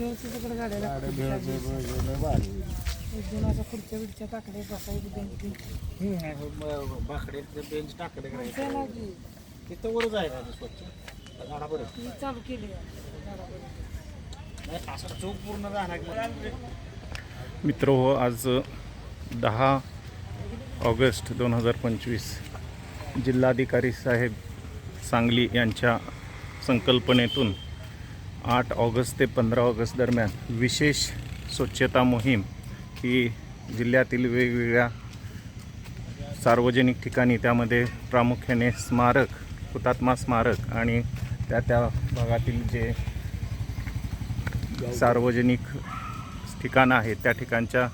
भेळचं तिकडे गाड्या गाड्या लागतात. भेळ भेळ भेळ भारी. एक दोन अशा खुर्च्या बिडच्या टाकले बसायची बेंच बिंच बाकडे बेंच टाकले ते ना की तिथं वरच आहे का ते स्वच्छ. झाडावर ती चालू केली. आहे झाडावर. नाही असं चौक पूर्ण जाणार मित्र हो आज दहा ऑगस्ट दोन हजार पंचवीस जिल्हाधिकारी साहेब सांगली यांच्या संकल्पनेतून आठ ऑगस्ट ते पंधरा ऑगस्ट दरम्यान विशेष स्वच्छता मोहीम ही जिल्ह्यातील वेगवेगळ्या सार्वजनिक ठिकाणी त्यामध्ये प्रामुख्याने स्मारक हुतात्मा स्मारक आणि त्या त्या भागातील जे सार्वजनिक ठिकाणं आहेत त्या ठिकाणच्या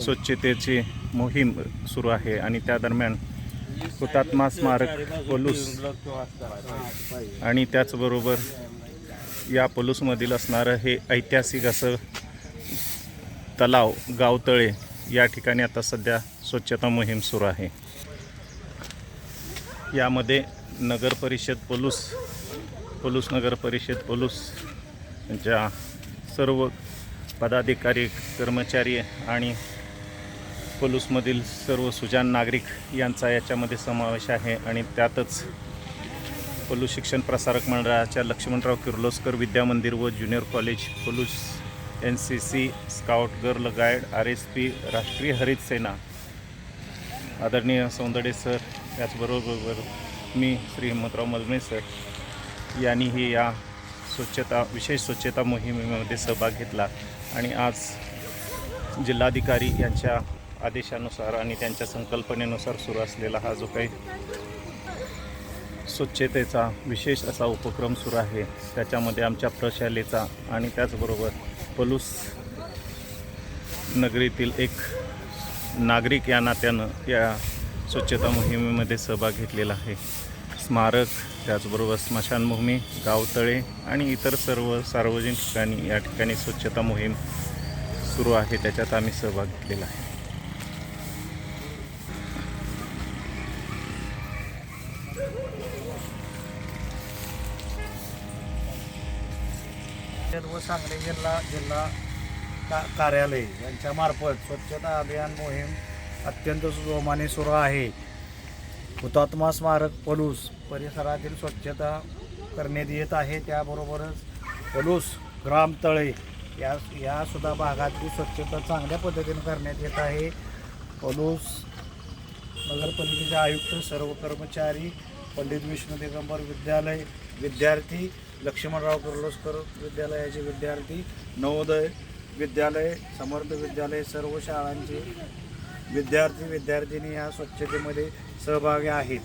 स्वच्छतेची मोहीम सुरू आहे आणि त्या दरम्यान हुतात्मा स्मारक पलूस आणि त्याचबरोबर या पलूसमधील असणारं हे ऐतिहासिक असं तलाव गावतळे या ठिकाणी आता सध्या स्वच्छता मोहीम सुरू आहे. यामध्ये नगर परिषद पलूस पलूस नगर परिषद पलूस ज्या सर्व पदाधिकारी कर्मचारी आणि पलूसमधील सर्व सुजान नागरिक यांचा याच्यामध्ये समावेश आहे आणि त्यातच पलूस शिक्षण प्रसारक मंडळाच्या लक्ष्मणराव किर्लोस्कर विद्यामंदिर व junior college Palus N C C scout girl guide R S P राष्ट्रीय हरित सेना. आदरणीय सौंदडे सर याचबरोबर मी श्री हिमंतराव मलमे सर यांनीही या स्वच्छता विशेष स्वच्छता मोहिमेमध्ये सहभाग घेतला आणि आज जिल्हाधिकारी यांच्या आदेशानुसार आणि त्यांच्या संकल्पनेनुसार सुरू असलेला हा जो काही स्वच्छतेचा विशेष असा उपक्रम सुरू आहे. त्याच्यामध्ये आमच्या प्रशालेचा आणि त्याचबरोबर पलूस नगरीतील एक नागरिक या नात्यानं या स्वच्छता मोहिमेमध्ये सहभाग घेतलेला आहे. स्मारक त्याचबरोबर स्मशानभूमी गावतळे आणि इतर सर्व सार्वजनिक ठिकाणी या ठिकाणी स्वच्छता मोहीम सुरू आहे. त्याच्यात आम्ही सहभाग घेतलेला आहे. व सांगली जिल्हा जिल्हा का कार्यालय यांच्यामार्फत स्वच्छता अभियान मोहीम अत्यंत जोमाने सुरू आहे. हुतात्मा स्मारक पलूस परिसरातील स्वच्छता करण्यात येत आहे. त्याबरोबरच पलूस ग्रामतळे या यासुद्धा भागातली स्वच्छता चांगल्या पद्धतीने करण्यात येत आहे. पलूस नगरपालिकेचे आयुक्त सर्व कर्मचारी पंडित विष्णू दिगंबर विद्यालय विद्यार्थी लक्ष्मणराव किर्लोस्कर विद्यालयाचे विद्यार्थी नवोदय विद्यालय समर्थ विद्यालय सर्व शाळांचे विद्यार्थी विद्यार्थिनी या स्वच्छतेमध्ये सहभागी आहेत.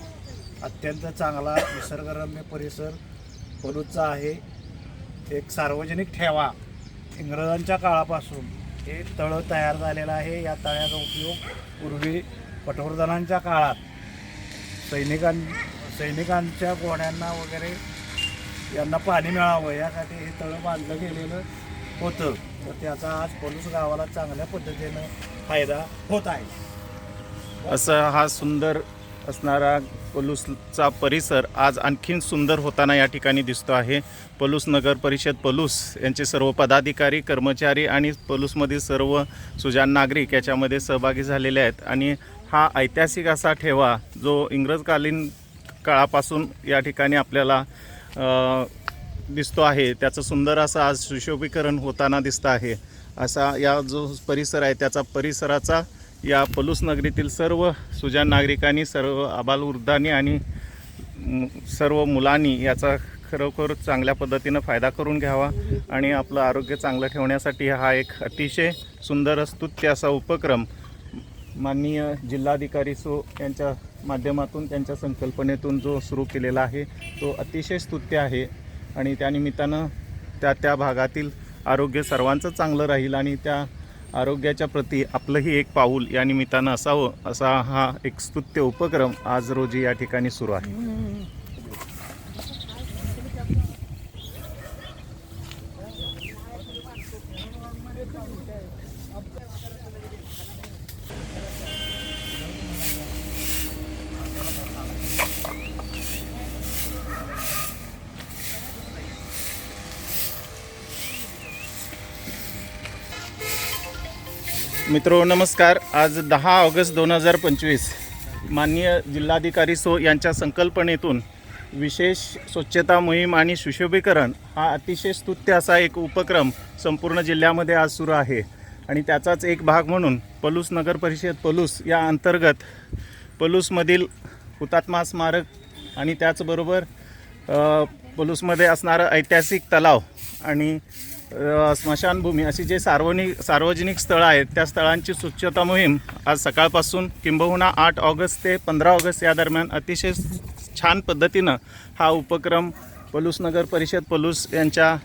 अत्यंत चांगला निसर्गरम्य परिसर पलूचा आहे. एक सार्वजनिक ठेवा. इंग्रजांच्या काळापासून हे तळं तयार झालेलं आहे. या तळ्याचा उपयोग पूर्वी पटवर्धनांच्या काळात सैनिकां सैनिकांच्या गोण्यांना वगैरे यांना पाणी मिळावं यासाठी हे तळं बांधलं गेलेलं होतं. तर त्याचा आज पलूस गावाला चांगल्या पद्धतीनं फायदा होत आहे. असा हा सुंदर असणारा पलूसचा परिसर आज आणखीन सुंदर होताना या ठिकाणी दिसतो आहे. पलूस नगर परिषद पलूस यांचे सर्व पदाधिकारी कर्मचारी आणि पलूसमधील सर्व सुजान नागरिक याच्यामध्ये सहभागी झालेले आहेत. आणि हा ऐतिहासिक असा ठेवा जो इंग्रजकालीन काळापासून या ठिकाणी आपल्याला दिसतो आहे. त्याचं सुंदर असं आज सुशोभीकरण होताना दिसतं आहे. असा या जो परिसर आहे त्याचा परिसराचा या पलूस नगरीतील सर्व सुजान नागरिकांनी सर्व आबालवृद्धांनी आणि सर्व मुलांनी याचा खरोखर चांगल्या पद्धतीनं फायदा करून घ्यावा आणि आपलं आरोग्य चांगलं ठेवण्यासाठी हा एक अतिशय सुंदर स्तुत्य असा उपक्रम माननीय जिल्हाधिकारी सो यांच्या माध्यमातून त्यांच्या संकल्पनेतून जो सुरू केलेला आहे तो अतिशय स्तुत्य आहे. आणि त्यानिमित्तानं त्या त्या भागातील आरोग्य सर्वांचं चांगलं राहील आणि त्या आरोग्याच्या प्रती आपलंही एक पाऊल या निमित्तानं असावं असा हा एक स्तुत्य उपक्रम आज रोजी या ठिकाणी सुरू आहे. मित्रो नमस्कार. आज दहा ऑगस्ट दोन हजार पंचवीस. माननीय जिल्हाधिकारी सो यांच्या संकल्पनेतून विशेष स्वच्छता मोहीम आणि सुशोभीकरण हा अतिशय स्तुत्य असा एक उपक्रम संपूर्ण जिल्ह्यामध्ये आज सुरू आहे. आणि त्याचाच एक भाग म्हणून पलूस नगर परिषद पलूस या अंतर्गत पलूसमधील हुतात्मा स्मारक आणि त्याचबरोबर पलूसमध्ये असणारं ऐतिहासिक तलाव आणि स्मशानभूमी अशी जे सार्वजनिक सार्वजनिक स्थळं आहेत त्या स्थळांची स्वच्छता मोहीम आज सकाळपासून किंबहुना आठ ऑगस्ट ते पंधरा ऑगस्ट या दरम्यान अतिशय छान पद्धतीनं हा उपक्रम पलूस नगर परिषद पलूस यांच्या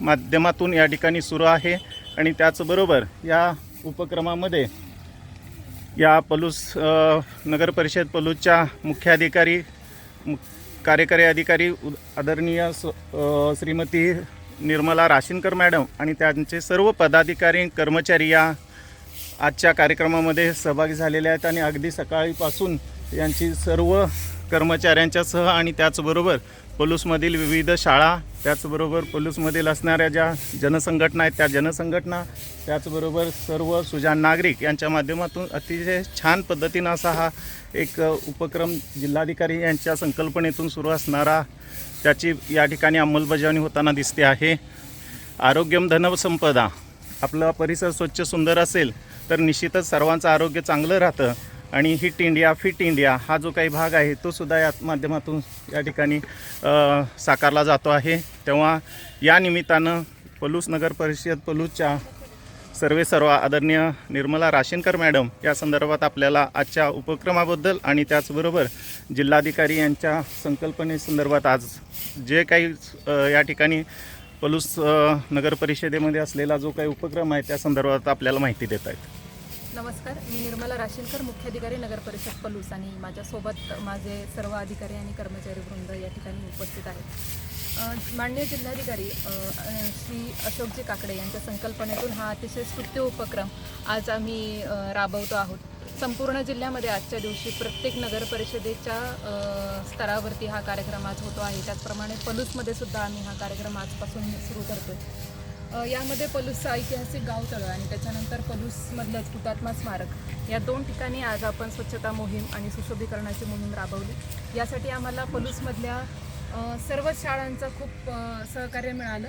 माध्यमातून या ठिकाणी सुरू आहे. आणि त्याचबरोबर या उपक्रमामध्ये या पलूस नगर परिषद पलूसच्या मुख्याधिकारी मु कार्यकारी अधिकारी उ- आदरणीय स श्रीमती निर्मला राशीनकर मॅडम आणि त्यांचे सर्व पदाधिकारी कर्मचारी या आजच्या कार्यक्रमामध्ये सहभागी झालेले आहेत आणि अगदी सकाळीपासून यांची सर्व कर्मचाऱ्यांच्यासह आणि त्याचबरोबर पलूसमधील विविध शाळा त्याचबरोबर पलूसमधील असणाऱ्या ज्या जनसंघटना आहेत त्या जनसंघटना त्याचबरोबर सर्व सुजाण नागरिक यांच्या माध्यमातून अतिशय छान पद्धतीनं असा हा एक उपक्रम जिल्हाधिकारी यांच्या संकल्पनेतून सुरू असणारा त्याची या ठिकाणी अंमलबजावणी होताना दिसते आहे. आरोग्यम धनसंपदा आपला परिसर स्वच्छ सुंदर असेल तर निश्चितच सर्वांचं आरोग्य चांगलं राहतं. आणि हिट इंडिया फिट इंडिया हा जो काही भाग आहे तो सुद्धा या माध्यमातून या ठिकाणी साकारला जातो आहे. तेव्हा या निमित्तानं पलूस नगर परिषद पलूसच्या सर्वे सर्व आदरणीय निर्मला राशेनकर मॅडम या संदर्भात आपल्याला आजच्या उपक्रमाबद्दल आणि त्याचबरोबर जिल्हाधिकारी यांच्या संकल्पनेसंदर्भात आज जे काही या ठिकाणी पलूस नगर परिषदेमध्ये असलेला जो काही उपक्रम आहे त्या संदर्भात आपल्याला माहिती देत आहेत. नमस्कार मी निर्मला राशीनकर मुख्याधिकारी नगर परिषद पलूस आणि माझ्यासोबत माझे सर्व अधिकारी आणि कर्मचारी वृंद या ठिकाणी उपस्थित आहेत. मान्य माननीय जिल्हाधिकारी श्री अशोकजी काकडे यांच्या संकल्पनेतून हा अतिशय स्तुत्य उपक्रम आज आम्ही राबवतो आहोत. संपूर्ण जिल्ह्यामध्ये आजच्या दिवशी प्रत्येक नगर परिषदेच्या स्तरावरती हा कार्यक्रम आज होतो आहे. त्याचप्रमाणे पलूसमध्ये सुद्धा आम्ही हा कार्यक्रम आजपासून सुरू करतो यामध्ये पलूसचं ऐतिहासिक गाव तळं आणि त्याच्यानंतर पलूसमधलंच हुतात्मा स्मारक. या दोन ठिकाणी आज आपण स्वच्छता मोहीम आणि सुशोभीकरणाची मोहीम राबवली. यासाठी आम्हाला पलूसमधल्या सर्वच शाळांचं खूप सहकार्य मिळालं.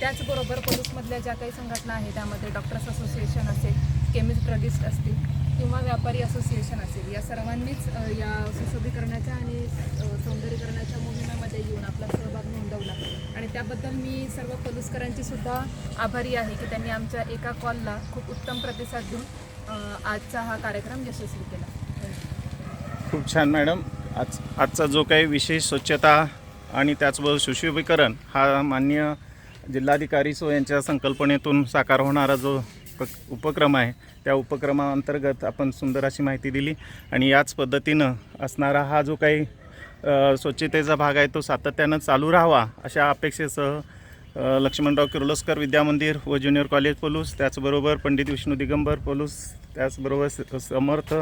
त्याचबरोबर पलूसमधल्या ज्या काही संघटना आहेत त्यामध्ये डॉक्टर्स असोसिएशन असेल केमिस्ट ड्रगिस्ट असतील किंवा व्यापारी असोसिएशन असेल या सर्वांनीच या सुशोभीकरणाच्या आणि सौंदर्यीकरणाच्या मोहिमेमध्ये येऊन आपला सहभाग नोंदवला. आणि त्याबद्दल मी सर्व पलुसकरांची सुद्धा आभारी आहे की त्यांनी आमच्या एका कॉलला खूप उत्तम प्रतिसाद देऊन आजचा हा कार्यक्रम यशस्वी केला. खूप छान मॅडम. आज आजचा जो काही विशेष स्वच्छता आणि त्याचबरोबर सुशोभीकरण हा मान्य जिल्हाधिकारी सो यांच्या संकल्पनेतून साकार होणारा जो प उपक्रम आहे. त्या उपक्रमाअंतर्गत आपण सुंदर अशी माहिती दिली आणि याच पद्धतीनं असणारा हा जो काही स्वच्छतेचा भाग आहे तो सातत्यानं चालू राहावा अशा अपेक्षेसह लक्ष्मणराव किर्लोस्कर विद्यामंदिर व ज्युनियर कॉलेज पोलूस त्याचबरोबर पंडित विष्णू दिगंबर पोलूस त्याचबरोबर स- समर्थ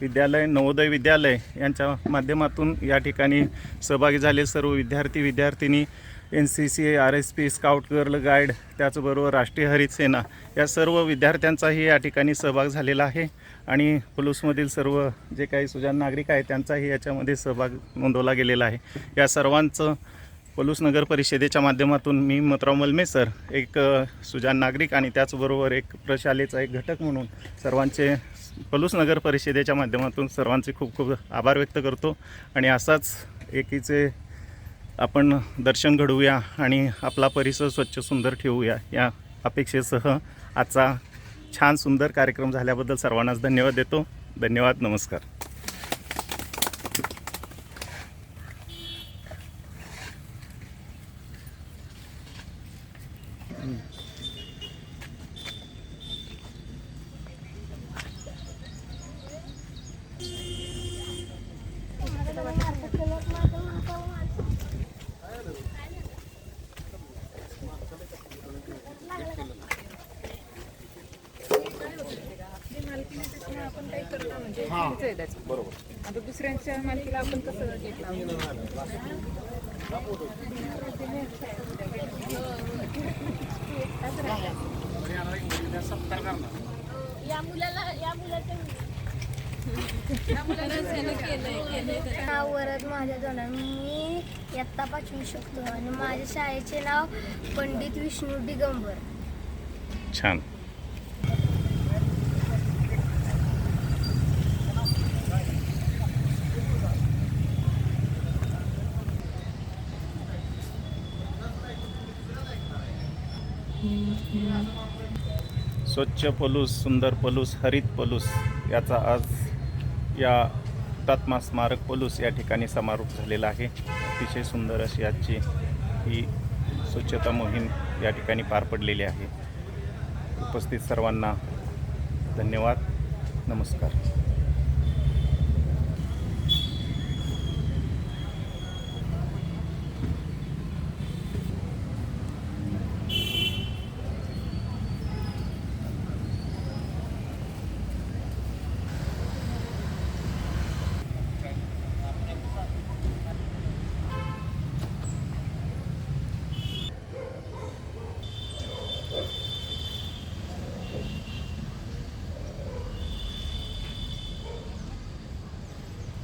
विद्यालय नवोदय विद्यालय यांच्या माध्यमातून या ठिकाणी सहभागी झाले सर्व विद्यार्थी विद्यार्थिनी N C C R S P scout girl guide त्याचबरोबर राष्ट्रीय हरित सेना या सर्व विद्यार्थ्यांचाही या ठिकाणी सहभाग झालेला आहे. आणि पुलूसमधील सर्व जे काही सुजाण नागरिक आहेत त्यांचाही याच्यामध्ये सहभाग नोंदवला गेलेला आहे. या सर्वांचं पलूस नगर परिषदेच्या माध्यमातून मी मतराव मलमे सर एक सुजान सुजाण नागरिक आणि त्याचबरोबर एक प्रशालेचा एक घटक म्हणून सर्वांचे पलूस नगर परिषदेच्या माध्यमातून सर्वांचे खूप खूप आभार व्यक्त करतो. आणि असाच एकीचे आपण दर्शन घडवूया आणि आपला परिसर स्वच्छ सुंदर ठेवूया या अपेक्षेसह आजचा छान सुंदर कार्यक्रम झाल्याबद्दल सर्वांनाच धन्यवाद देतो धन्यवाद नमस्कार Gracias. म्हणजे चुकीचं आहे त्याचं. आता दुसऱ्यांच्या मालकीला आपण कसं घेतला? या मुलाला या मुलाच्या नाव वरद महादेव दोंडार मी इयत्ता पाचवी शकतो आणि माझ्या शाळेचे नाव पंडित विष्णू दिगंबर. छान. स्वच्छ पलूस सुंदर पलूस हरित पलूस याचा आज या हुतात्मा स्मारक पलूस या ठिकाणी समारोप झालेला आहे. अतिशय सुंदर अशी आजची ही स्वच्छता मोहीम या ठिकाणी पार पडलेली आहे. उपस्थित सर्वांना धन्यवाद. नमस्कार.